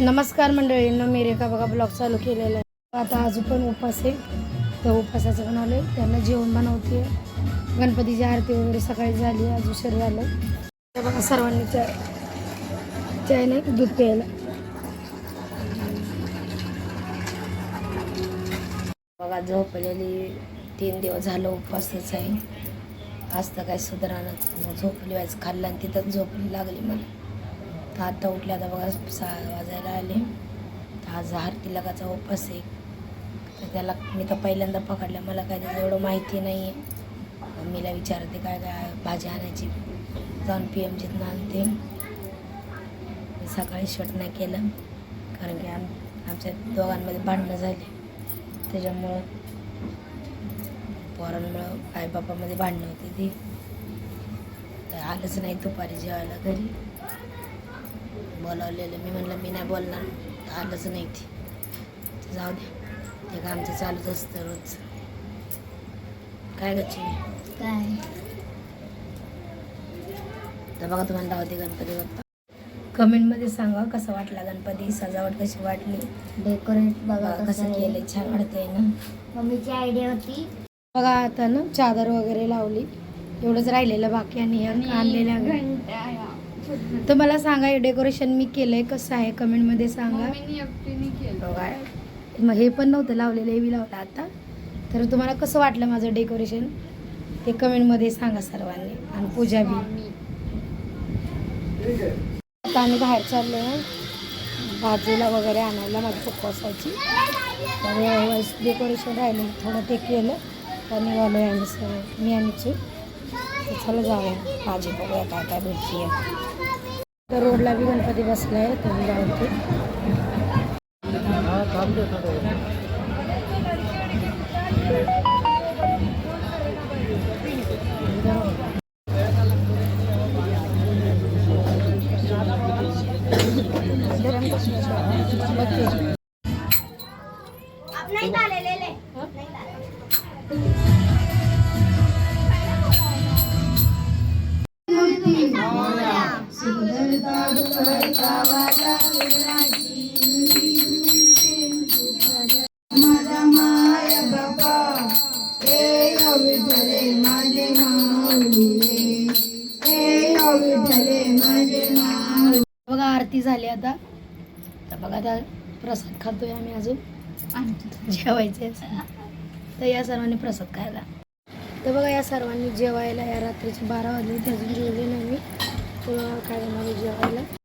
नमस्कार मंडळींना मी रेखा बघा ब्लॉग चालू केलेला आहे. आता अजून पण उपास आहे. तर उपासाचं बनवलं त्यांना जेवण बनवते गणपतीची आरती वगैरे सकाळी झाली आज उशीर झालं तर बघा सर्वांनी चाय चाय नाही दूध प्यायला. बघा झोपलेली तीन दिवस झालं उपवासच आहे. आज तर काही सुधारणा झोपली व्हायचं खाल्लं आणि तिथंच झोपली लागली मला. तर आता उठले आता बघा सहा वाजायला आले. तर हा जहार तिलकाचा उपास आहे. तर त्याला मी तर पहिल्यांदा पकडलं. मला काय त्याचं एवढं माहिती नाही आहे मम्मीला विचारते काय काय भाजी आणायची. जाऊन पी एम जिथनं आणते. मी सकाळी शट नाही केलं. कारण की आम आमच्या दोघांमध्ये भांडणं झाली. त्याच्यामुळं पोरांमुळं आईबापामध्ये भांडणं होती ती. तर आलंच नाही दुपारी जेवायला घरी. बोलावलेलं. मी म्हणलं मी नाही बोलणार. तर आलंच नाही ती. तर जाऊ द्या ते आमचं चालूच असतं रोज काय गच्ची काय? तर बघा तुम्हाला लावते गणपती बाप्पा. कमेंटमध्ये सांगा कसं वाटला गणपती सजावट कशी वाटली? डेकोरेट बघा कसं. केलं छान वाटतंय ना? मम्मीची आयडिया होती. बघा आता ना चादर वगैरे लावली. एवढंच राहिलेलं बाकी आणि आणलेल्या तर मला सांगा हे डेकोरेशन मी केलंय कसं आहे? कमेंटमध्ये सांगा. बघा. मग हे पण नव्हतं लावलेलं हे बी लावलं आता. तर तुम्हाला कसं वाटलं माझं डेकोरेशन ते कमेंटमध्ये सांगा सर्वांनी. आणि पूजा बी. आता आम्ही बाहेर चाललो आहे भाजीला वगैरे आणायला माझी उपवासाची तर डेकोरेशन राहिलं थोडं ते केलं. आणि निघालो आम्ही सगळं मी आणि चिव. तर चला जाऊया भाजी बघूया काय काय भेटते तर रोडला बी गणपती बसला आहे तर मी जाऊते बघते. बघा आरती झाली आता. तर बघा आता प्रसाद खातोय आम्ही अजून. जेवायचे तर या सर्वांनी प्रसाद खायला. तर बघा या सर्वांनी जेवायला या रात्रीचे बारा वाजले. अजून जेवले नाही मी. जेवायला